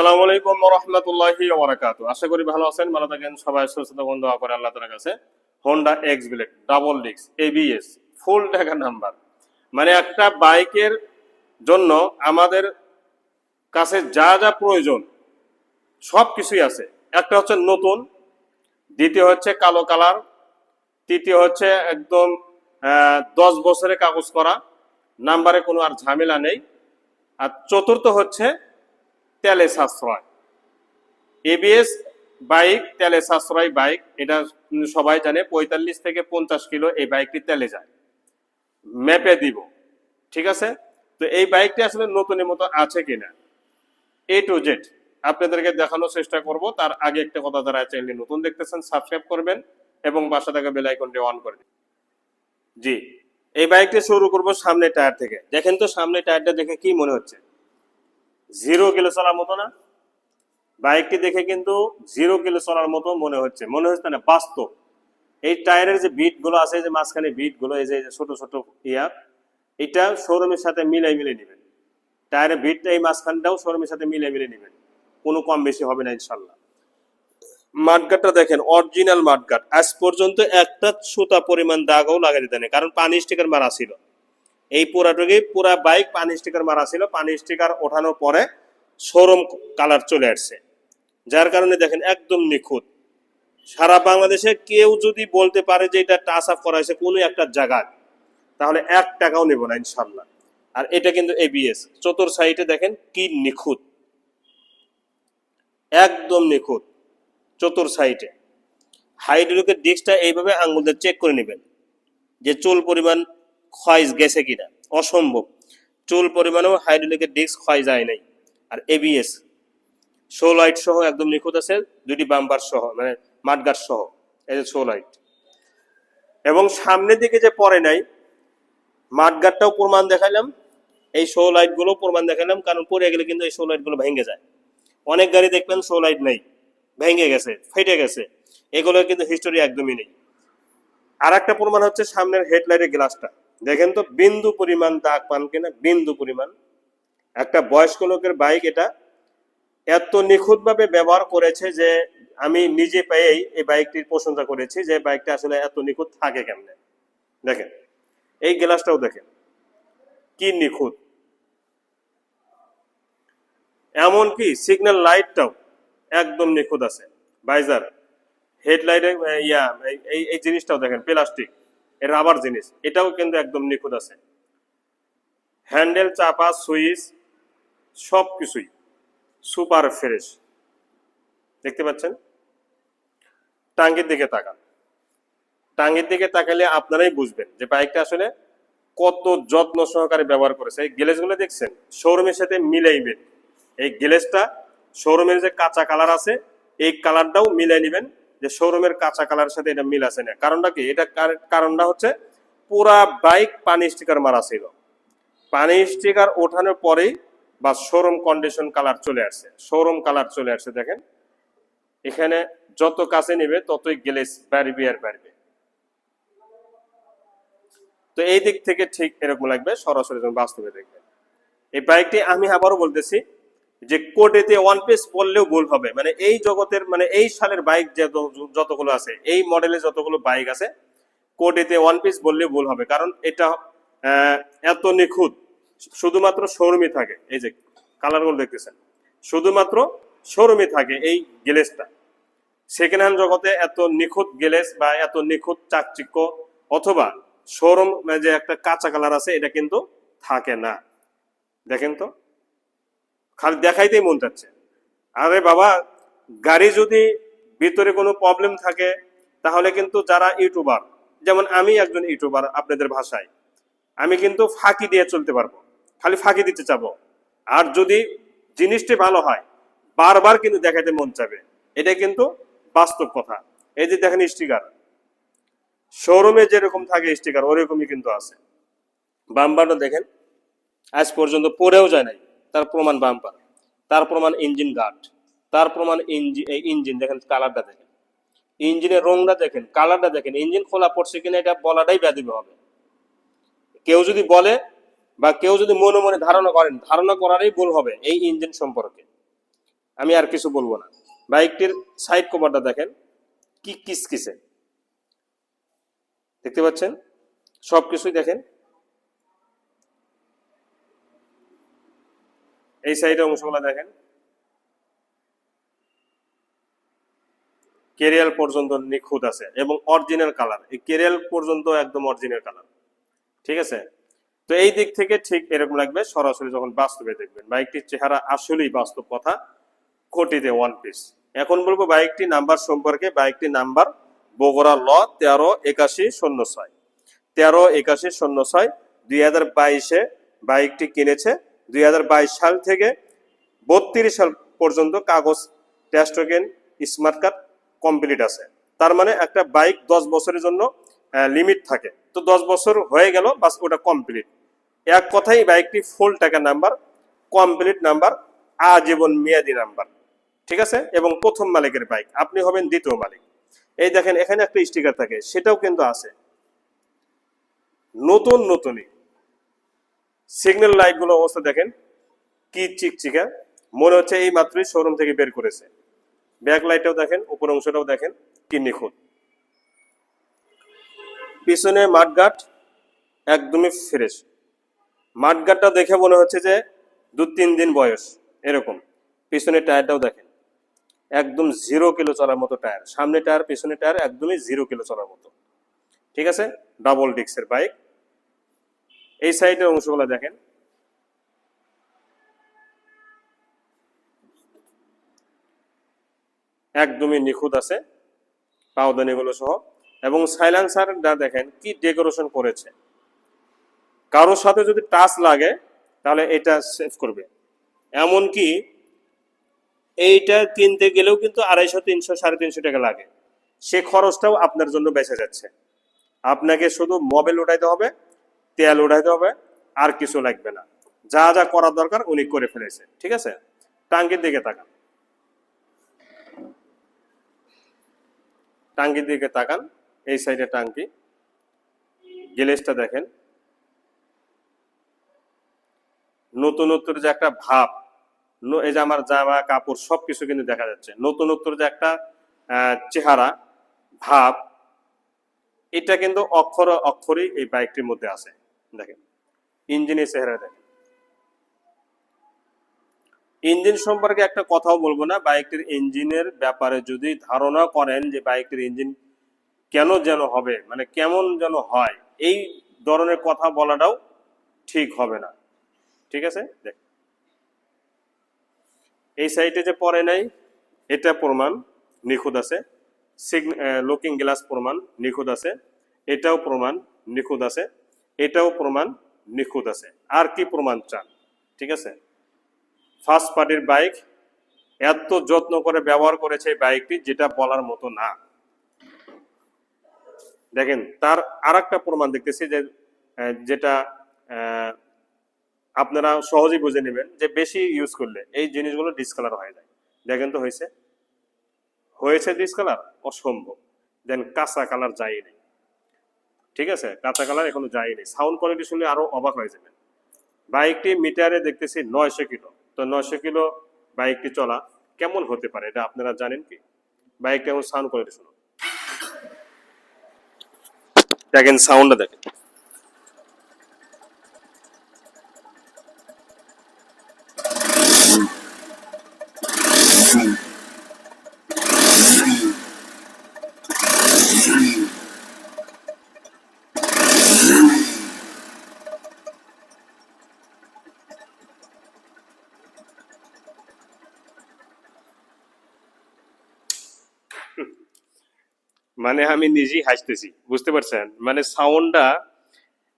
আসসালামু আলাইকুম রহমতুল্লাহি ওবরাকাতু আশা করি ভালো আছেন, ভালো থাকেন, সবাই সুস্থ দোয়া করে আল্লাহ তাআলার কাছে। হোন্ডা এক্স ব্লেড ডাবল ডিক্স এবিএস ফুল টাকা নাম্বার মানে একটা বাইকের জন্য আমাদের কাছে যা যা প্রয়োজন সব কিছুই আছে। একটা হচ্ছে নতুন, দ্বিতীয় হচ্ছে কালো কালার, তৃতীয় হচ্ছে একদম দশ বছরে কাগজ করা। নাম্বারে কোনো আর ঝামেলা নেই। আর চতুর্থ হচ্ছে তেলে সাশ্রয়। এবিএস বাইক, তেলে সাশ্রয় বাইক, এটা সবাই জানে, পঁয়তাল্লিশ থেকে পঞ্চাশ কিলো এই বাইকটি তেলে যায়। ম্যাপে দিব, ঠিক আছে? তো এই বাইকটি আসলে নতুনের মতো আছে কিনা? এ টু জেড আপনাদেরকে দেখানোর চেষ্টা করব। তার আগে একটা কথা যারা চ্যানেলটি নতুন দেখতেছেন সাবস্ক্রাইব করবেন এবং বাসা থাকা বেল আইকনটি অন করে জি, এই বাইকটি শুরু করব সামনে টায়ার থেকে। দেখেন তো সামনে টায়ারটা দেখে কি মনে হচ্ছে? জিরো কিলো চলার মতো না। বাইকটি দেখে কিন্তু জিরো কিলো চলার মতো মনে হচ্ছে। মনে হচ্ছে না, বাস্তব। এই টায়ারের যে বিটগুলো আছে যে মাঝখানে বিটগুলো এই যে ছোট ছোট ইয়া, এটা শোরুমের সাথে মিলাই মিলে নেবেন। টায়ারের বিটটা এই মাঝখানটাও শোরুমের সাথে মিলে মিলে নেবেন। কোনো কম বেশি হবে না ইনশাল্লাহ মাঠগাটটা দেখেন অরিজিনাল মাঠগাট আজ পর্যন্ত একটা সুতা পরিমাণ দাগও লাগাই দিতে নেই কারণ পানি স্টিকার মারা ছিল। এই পুরাটুকি পুরা বাইক পানি স্টিকার মারা ছিল। পানি স্টিকার ওঠানোর পরে শোরুম কালার চলে আসছে। যার কারণে দেখেন একদম নিখুঁত। সারা বাংলাদেশে কেউ যদি বলতে পারে যে এটা টাচ আপ করা হয়েছে কোনো একটা জায়গায়, তাহলে এক টাকাও নেব না ইনশাল্লাহ আর এটা কিন্তু এবিএস চতুর সাইডে দেখেন কি নিখুঁত। একদম নিখুঁত চতুর সাইডে হাইড্রোলিকের ডিস্কটা এইভাবে আঙ্গুল দিয়ে চেক করে নেবেন। যে চুল পরিমাণ ক্ষয় গেছে কিনা? অসম্ভব। চুল পরিমাণেও হাইড্রোলিকের ডিস্ক ক্ষয় যায় নাই। আর এবিএস শো লাইট সহ একদম নিখুঁত আছে দুটি বাম্পার সহ মানে মাঠগাট সহ, এই যে শো লাইট এবং সামনের দিকে যে পরে নাই মাঠগাটটাও প্রমাণ দেখাইলাম। এই শো লাইটগুলো প্রমাণ দেখালাম কারণ পরে গেলে কিন্তু এই শো লাইটগুলো ভেঙে যায়। অনেক গাড়ি দেখবেন শো লাইট নেই, ভেঙে গেছে, ফেটে গেছে। এগুলো কিন্তু হিস্টোরি একদমই নেই। আর একটা প্রমাণ হচ্ছে সামনের হেডলাইটের গ্লাসটা দেখেন তো, বিন্দু পরিমাণ দাগ পান কিনা? বিন্দু পরিমাণ। একটা বয়স্ক লোকের বাইক এটা এত নিখুঁতভাবে ব্যবহার করেছে যে আমি নিজে পেয়েই এই বাইকটির প্রশংসা করেছি যে বাইকটা আসলে এত নিখুঁত থাকে কেমনে। দেখেন, এই গ্লাসটাও দেখেন, কি নিখুঁত। এমনকি সিগন্যাল লাইটটাও একদম নিখুঁত আছে। বাইজার হেডলাইটে ইয়া, এই- জিনিসটাও দেখেন প্লাস্টিক রাবার জিনিস, এটাও কিন্তু একদম নিখুঁত আছে। হ্যান্ডেল, চাপা, সুইচ সব কিছুই সুপার ফ্রেশ। দেখতে পাচ্ছেন? টাঙ্গির দিকে তাকান। টাঙ্গির দিকে তাকালে আপনারাই বুঝবেন যে বাইকটা আসলে কত যত্ন সহকারে ব্যবহার করেছে। এই গ্লেজগুলো দেখছেন? শোরুমের সাথে মিলাই এই গ্লেজটা শোরুমের যে কাঁচা কালার আছে, এই কালারটাও মিলাই নেবেন। যে শোরুমের কাঁচা কালারের সাথে এটা মিল আছে না। কারণটা কি? এটা কার- কারণটা হচ্ছে পুরা বাইক পানি স্টিকার মারা ছিল। পানি স্টিকার ওঠানোর পরেই বা শোরুম কন্ডিশন কালার চলে আসছে। শোরুম কালার চলে আসছে, দেখেন। এখানে যত কাছে নেবে, ততই গ্লেজ বাড়বে আর বাড়বে। তো এই দিক থেকে ঠিক এরকম লাগবে। সরাসরি বাস্তবে দেখবেন এই বাইকটি আমি আবারও বলতেছি যে কোটেতে ওয়ান পিস বললেও ভুল হবে। মানে এই জগতের মানে এই সালের বাইক যতগুলো আছে, এই মডেলে যতগুলো বাইক আছে কোটেতে ওয়ান পিস বললেও ভুল হবে। কারণ এটা এত নিখুঁত। শুধুমাত্র শোরুমে থাকে। এই যে কালারগুলো দেখতেছেন। শুধুমাত্র শোরুমে থাকে এই গ্লেসটা সেকেন্ড হ্যান্ড জগতে এত নিখুঁত গ্লেস বা এত নিখুঁত চাকচিক্য, অথবা শোরুম যে একটা কাঁচা কালার আছে, এটা কিন্তু থাকে না। দেখেন তো? খালি দেখাইতেই মন চাচ্ছে। আরে বাবা, গাড়ি যদি ভিতরে কোনো প্রবলেম থাকে, তাহলে কিন্তু যারা ইউটিউবার যেমন আমি একজন ইউটিউবার আপনাদের ভাষায়, আমি কিন্তু ফাঁকি দিয়ে চলতে পারব, খালি ফাঁকি দিতে চাবো। আর যদি জিনিসটি ভালো হয়, বারবার কিন্তু দেখাইতে মন চাবে। এটা কিন্তু বাস্তব কথা। এই যে দেখেন স্টিকার শোরুমে যেরকম থাকে স্টিকার ওরকমই কিন্তু আছে। বাম্পারটা দেখেন, আজ পর্যন্ত পড়েও যায় নাই। তার প্রমাণ বাম্পার তার প্রমাণ ইঞ্জিন গার্ড তার প্রমাণ ইঞ্জিন ইঞ্জিন দেখেন কালারটা দেখেন। ইঞ্জিনের রংটা দেখেন কালারটা দেখেন ইঞ্জিন খোলা পড়ছে কিনা এটা বলাটাই ব্যাধি হবে। কেউ যদি বলে বা কেউ যদি মনে মনে ধারণা করেন, ধারণা করারই ভুল হবে এই ইঞ্জিন সম্পর্কে। আমি আর কিছু বলব না। বাইকটির সাইড কভারটা দেখেন, কি কিসকিসে। দেখতে পাচ্ছেন? সব কিছুই দেখেন এই সাইডের অংশগুলো দেখেন। কেরিয়াল পর্যন্ত নিখুঁত আছে এবং অরিজিনাল কালার। এই কেরিয়াল পর্যন্ত একদম অরিজিনাল কালার। ঠিক আছে? তো এই দিক থেকে ঠিক এরকম লাগবে, সরাসরি যখন বাস্তবে দেখবেন। বাইকটির চেহারা আসলেই বাস্তব কথা, কোটিতে ওয়ান পিস এখন বলব বাইকটি নাম্বার সম্পর্কে, বাইকটি নাম্বার বগুড়া ল তেরো একাশি শূন্য ছয়। তেরো একাশি শূন্য ছয়, দুই হাজার বাইশে বাইকটি কিনেছে দুই হাজার বাইশ সাল থেকে বত্রিশ সাল পর্যন্ত কাগজ টেস্টোকেন স্মার্ট কার্ড কমপ্লিট আছে। তার মানে একটা বাইক দশ বছরের জন্য লিমিট থাকে। তো দশ বছর হয়ে গেল, বাস ওটা কমপ্লিট এক কথাই বাইকটি ফুল টাকা নাম্বার কমপ্লিট নাম্বার আজীবন মেয়াদি নাম্বার ঠিক আছে? এবং প্রথম মালিকের বাইক আপনি হবেন দ্বিতীয় মালিক। এই দেখেন, এখানে একটা স্টিকার থাকে। সেটাও কিন্তু আছে। নতুন নতুনই। সিগন্যাল লাইটগুলো অবস্থা দেখেন, কি চিকচিকা, মনে হচ্ছে এই মাত্রই শোরুম থেকে বের করেছে। ব্যাক লাইটটাও দেখেন, উপর অংশটাও দেখেন, কি নিখুঁত। পিছনে মাঠগাট একদমই ফ্রেশ মাঠগাটটা দেখে মনে হচ্ছে যে দু তিন দিন বয়স, এরকম। পিছনে টায়ারটাও দেখেন, একদম জিরো কিলো চলার মতো টায়ার সামনে টায়ার পিছনে টায়ার একদমই জিরো কিলো চলার মতো। ঠিক আছে? ডাবল ডিক্সের বাইক এই সাইডের অংশগুলো দেখেন। একদমই নিখুঁত আছে পাওদানিগুলো সহ। এবং সাইলেন্সারটা দেখেন কি ডেকোরেশন করেছে। কারোর সাথে যদি টাচ লাগে, তাহলে এটা সেভ করবে। এমনকি এইটা কিনতে গেলেও কিন্তু আড়াইশো, তিনশো, সাড়ে তিনশো টাকা লাগে। সে খরচটাও আপনার জন্য বেঁচে যাচ্ছে। আপনাকে শুধু মোবাইল উঠাইতে হবে তেল উঠাইতে হবে, আর কিছু লাগবে না। যা যা করার দরকার উনি করে ফেলেছে, ঠিক আছে? টাঙ্কির দিকে তাকান। টাঙ্কির দিকে তাকান, এই সাইডে টাঙ্কি। গ্যালেজটা দেখেন। নতুনত্বের যে একটা ভাব এই যে আমার জামা, কাপড়, সবকিছু কিন্তু দেখা যাচ্ছে। নতুনত্বের যে একটা চেহারা, ভাব, এটা কিন্তু অক্ষর অক্ষরই এই বাইকটির মধ্যে আছে। দেখেন, ইঞ্জিনের চেহারা দেখেন। ইঞ্জিন সম্পর্কে একটা কথাও বলব না, বাইকটির ইঞ্জিনের ব্যাপারে যদি ধারণা করেন যে বাইকটির ইঞ্জিন কেন যেন হবে মানে কেমন যেন হয়, এই ধরনের কথা বলাটাও ঠিক হবে না। ঠিক আছে? দেখ। এই সাইটে যে পরে নাই, এটা প্রমাণ নিখুঁত আছে। লুকিং গ্লাস প্রমাণ নিখুঁত আছে। এটাও প্রমাণ নিখুঁত আছে। এটাও প্রমাণ নিখুঁত আছে। আর কি প্রমাণ চান? ঠিক আছে? ফার্স্ট পার্টির বাইক এত যত্ন করে ব্যবহার করেছে বাইকটি যেটা বলার মতো না। দেখেন, তার আর একটা প্রমাণ দেখতেছি যে যেটা আপনারা সহজেই বুঝে নেবেন যে বেশি ইউজ করলে এই জিনিসগুলো ডিসকালার হয়ে যায়। দেখেন তো হয়েছে। হয়েছে ডিসকালার অসম্ভব। দেন কাঁচা কালার যায়নি ঠিক আছে? কাঁচা কালার এখনও যায়নি সাউন্ড কোয়ালিটি শুনলে আরও অবাক হয়ে যাবেন। বাইকটি মিটারে দেখতেছি নয়শো কিলো। তো নয়শো কিলো বাইকটি চলা কেমন হতে পারে? এটা আপনারা জানেন কি? বাইকটি এমন সাউন্ড কোয়ালিটি শুনুন। দেখেন সাউন্ডটা দেখেন। মানে আমি নিজেই হাসতেছি, বুঝতে পারছেন? মানে সাউন্ডটা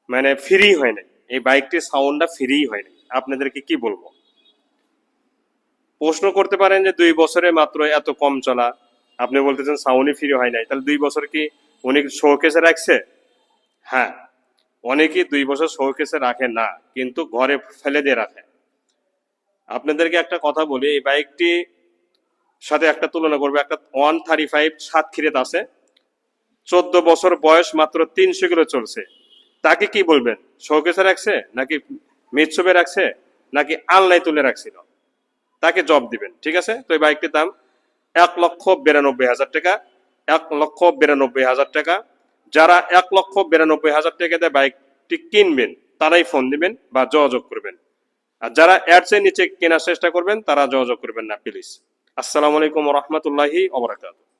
মানে ফ্রি হয় নাই। এই বাইকটির সাউন্ডটা ফ্রি হয় নাই। আপনাদেরকে কি বলব? প্রশ্ন করতে পারেন যে দুই বছরে মাত্র এত কম চলা, আপনি বলতেছেন সাউন্ডই ফ্রি হয় নাই, তাহলে দুই বছর কি অনেক শোকেসে রাখছে? হ্যাঁ অনেকেই দুই বছর শোকেসে রাখে না, কিন্তু ঘরে ফেলে দিয়ে রাখে। আপনাদেরকে একটা কথা বলি, এই বাইকটি সাথে একটা তুলনা করবে, একটা ওয়ান থার্টি ফাইভ সাত খিরেত আছে। চোদ্দ বছর বয়স মাত্র তিনশো কিলো চলছে। তাকে কি বলবেন? শোকেসে রাখছে? নাকি মিৎসবে রাখছে? নাকি আলনায় তুলে রাখছিল? তাকে জব দিবেন, ঠিক আছে? তো এই বাইকটির দাম এক লক্ষ বিরানব্বই হাজার টাকা, এক লক্ষ বিরানব্বই হাজার টাকা। যারা এক লক্ষ বিরানব্বই হাজার টাকা দিয়ে বাইকটি কিনবেন, তারাই ফোন দিবেন বা যোগাযোগ করবেন। আর যারা অ্যাডসের নিচে কেনার চেষ্টা করবেন, তারা যোগাযোগ করবেন না, প্লিজ। আসসালামু আলাইকুম রহমতুল্লাহি ওবরাকাতুহ